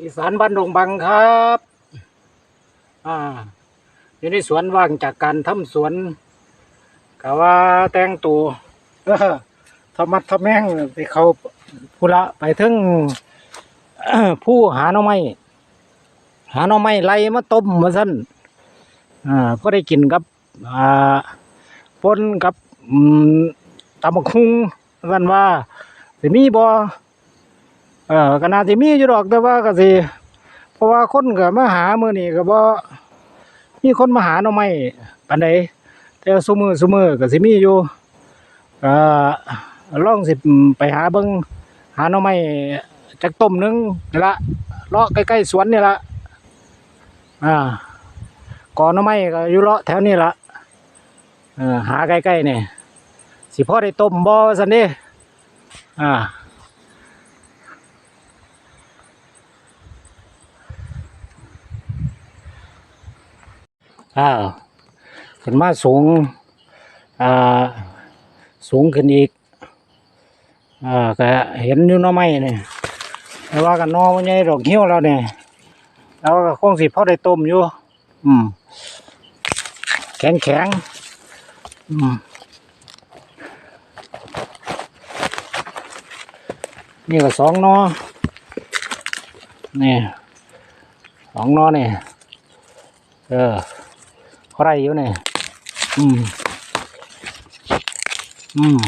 อีสานบ้านดงบังครับ อ่าอยู่ในสวนว่างจากการทำสวนกะว่าแต่งตัวเออทำมัดทำแม่งไปเขาพุระไปถึงผู้หาหน่อไม้หาหน่อไม้ไล่มาต้มมาสั้นอ่าก็ได้กินกับอ่าปนกับอืมตำบักคุงกันว่าสิมีบ่ เออก็น่าสิมีอยู่ดอกแต่ว่าก็สิเพราะว่าคนก็มาหามื้อนี้ก็บ่มีคนมาหาหน่อไม้ปานใดแต่ซุมื้อซุมื้อก็สิมีอยู่ก็ลองสิไปหาเบิ่งหาหน่อไม้จักต้มหนึงนี่ละเลาะใกล้ๆสวนนี่ละอ่ากอหน่อไม้ก็อยู่เลาะแถวนี้ละเออหาใกล้ๆนี่สิพ่อได้ต้มบ่สันเด้อ่า อ้าขึ้นมาสูง อ่า สูงขึ้นอีก อ่าก็เห็นอยู่น้อไม้เนี่ยแต่ว่ากันนอมันใหญ่ดอกเหี้ยวแล้วเนี่ยแล้วก็คงสิพ่อได้ต้มอยู่ อืม แข็งแข็งอืมนี่ก็สองนอนี่สองนอนี่เออ ไรอยู่นี่ยอืม อืม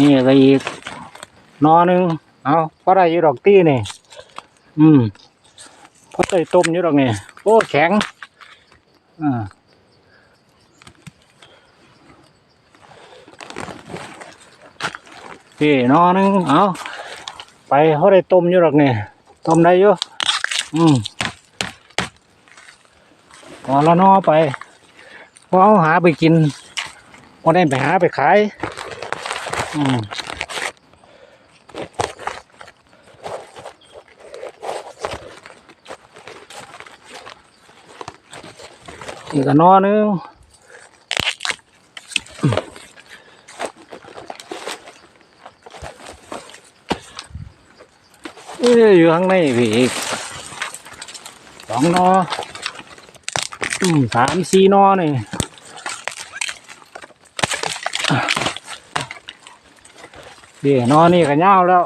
นี่ก็อีก นอหนึ่งเอาพอได้อยู่ดอกตี้นี่ อืมพอได้ต้มอยู่ดอกนี่โอ้แข็งอ่าพี่นอหนึ่งเอาไปเขาได้ต้มอยู่ดอกนี่ต้มได้อยู่อืมก่อนละหนอไปพอเอาหาไปกินพอได้ไปหาไปขาย อืม อีกอันอหนึงเอ้ยอยู่ข้างในพี่อีกสองนออืมสามสี่นอนี่เดี๋ยวนอนนี่ก็ยาวแล้ว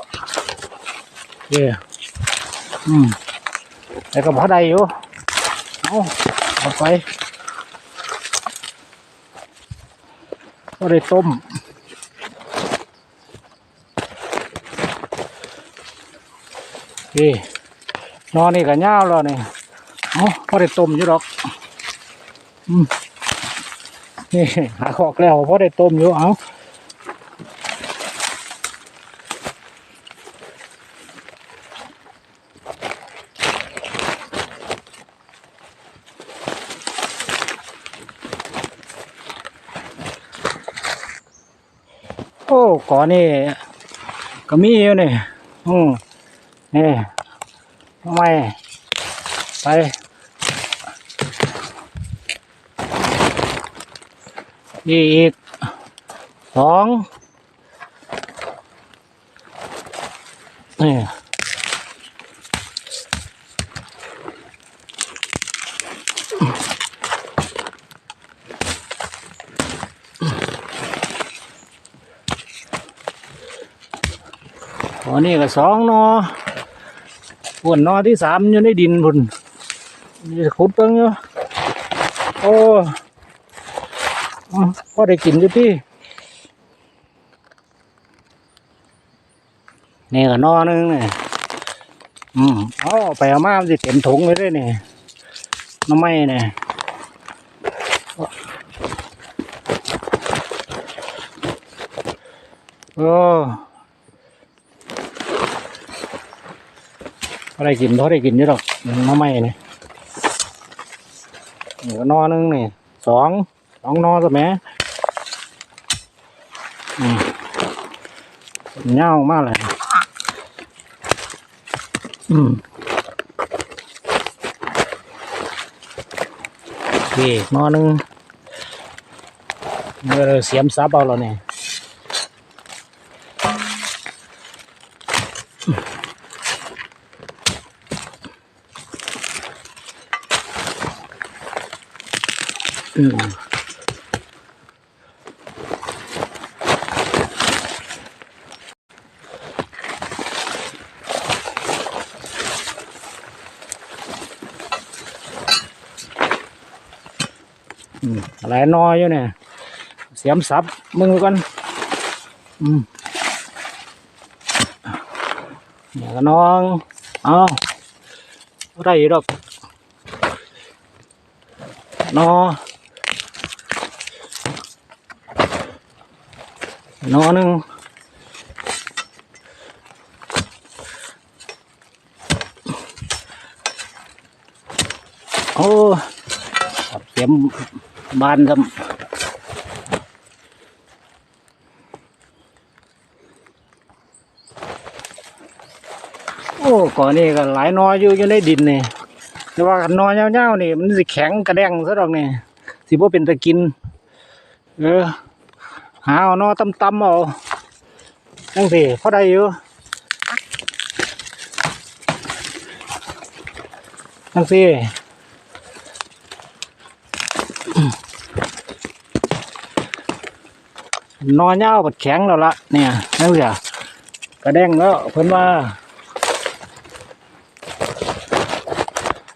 เดี๋ยวอืมแต่ก็พอได้อยู่เอาเอาไป ก็ได้ต้ม นี่นอนนี่ก็ย่าวแล้วนี่เอาพอได้ต้มอยู่หรอกอืมนี่หาขอกแล้วพอได้ต้มอยู่เอ้า อ้ก่อนนี่ก็มีอยู่นี่อืมนี่ทำไมไปนี่อีกสองนี่ นนี้ก็สองนอส่วนนอที่สามอยู่ในดินพุ่นมีขุดเบิ่งอยู่โอ้พอได้กินอยู่ที่นี่ก็นอนึงนี่อืมเอาไปเอามามันสิเต็มถุงเลยเด้นี่หน้ำไม้เนี่ยโอ้ เขได้กินเขาได้กินนี่หรอกน้อไม่เนี่ยนี่ก็นอนึงนี่สองสองนอสมัยเน่ามากเลยอืมโอเคนอนึงเดี๋ยเสียมซับเอาแล้วเนี่ย อืมอืมหลายนออยู่เนี่ยเสียมสับมึงก่อ นอหนึ่งโอ้เสียมบานครับโอ้ก่อนนี้ก็หลายนออยู่อยู่ในดินนี่แต่ว่าคันนอเงาๆนี่มันสิแข็งกระแดงซะดอกนี่สิบ่เป็นตะกิน เออ หาเอานอตำๆเอาจังสิพอได้อยู่จังสินอเงาบัดแข็งแล้วละเนี่ยนั่นสิกระแดงแล้วเพิ่นว่า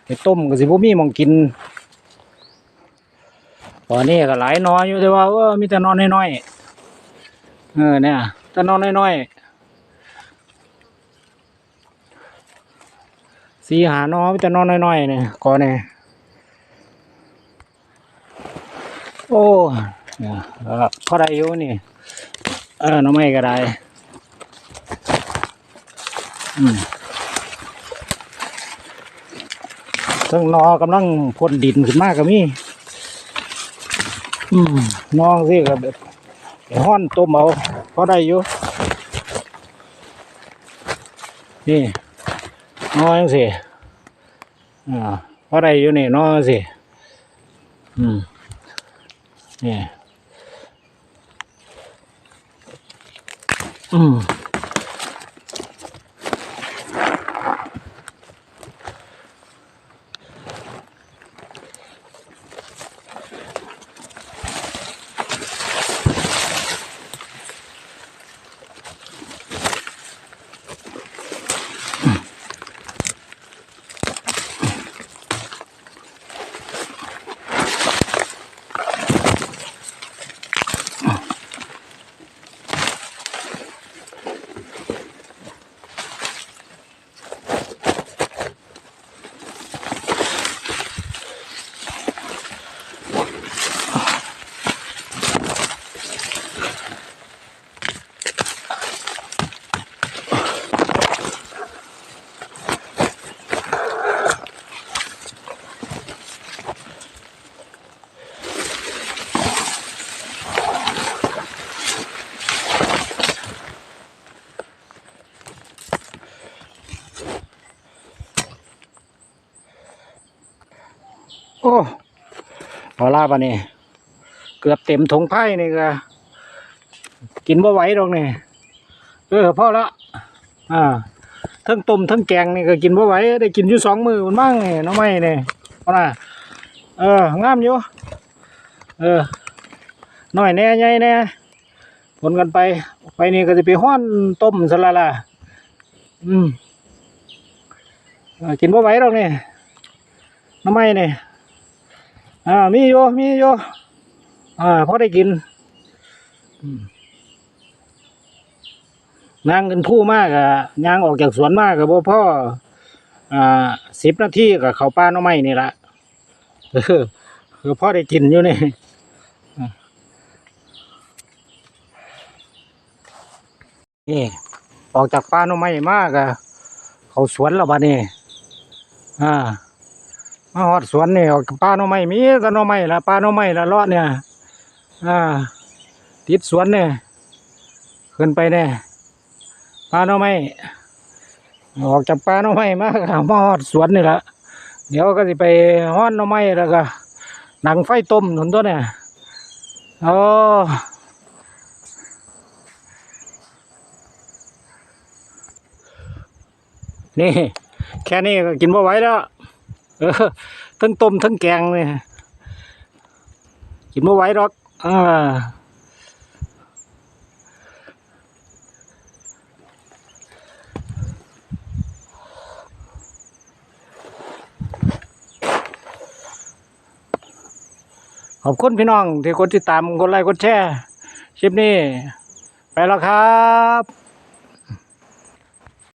ไปต้มก็สิบ่มีหมองกินตอนนี้ก็หลายหนออยู่แต่ว่าเออมีแต่หนอนน้อยๆ เออเนี่ยต่หนอนน้อยๆสีหานอมีแต่นอนน้อยๆเนี่ยก่อนเนี่ยโอ้เนี่ยเออพอได้อยู่นี่เออหน้อไม้ก็ได้อืมทั้งนอกำลังพ่นดินขึ้นมากก็มีอืมนองสิกับ ห้อนต้มเอาพอได้อยู่นี่นอยังสิอ่าพอได้อยู่นี่นอจังสิอืมนี่อืม อ้พอลาบะนี่เกือบเต็มถุงไผ่นี่ก็กินบ่ไหวดอกนี่เออพ่อละอ่าทั้งต้มทั้งแกงนี่ก็กินบ่ไหวได้กินอยู่สองมือมันบ้างนี่น้องไม้นี่เอาน่ะเอองามอยู่เออน้อยแน่ใหญ่แน่ผลกันไป ไปนี่ก็จะไปห้อนต้มสละล่ะอืมกินบ่ไหวดอกนี่น้องไม้นี่ อ่ามีอยู่มีอยู่อ่าพอได้กินนางเงินผู้มากอะยางออกจากสวนมากกับพ่พ่ออ่าสิบนาทีกับเขาป้าน้องไม้นี่ละคือพ่อได้กินอยู่นี่นี่ออกจากป้าน้องไม้มากอะเขาสวนแล้วบ้านี่อ่า มาหอดสวนเนี่ยปลาหน่อไม้มีแต่หน่อไม้ละปลาหน่อไม้ละเลาะเนี่ย อ่า ติดสวนเนี่ยขึ้นไปเนี่ยปลาหน่อไม้ออกจากปลาหน่อไม้มากมาฮอดสวนนี่ละเดี๋ยวก็สิไปฮ้อนหน่อไม้แล้วก็หนังไฟต้มหนุนตัวเนี่ยโอ้นี่ แค่นี้ก็กินบ่ไหวแล้ว เออทั้งต้มทั้งแกงเนี่ยกินบ่ไหวหรอกอ่าขอบคุณพี่น้องที่กดติดตามกดไลค์กดแชร์คลิปนี้ ไปแล้วครับ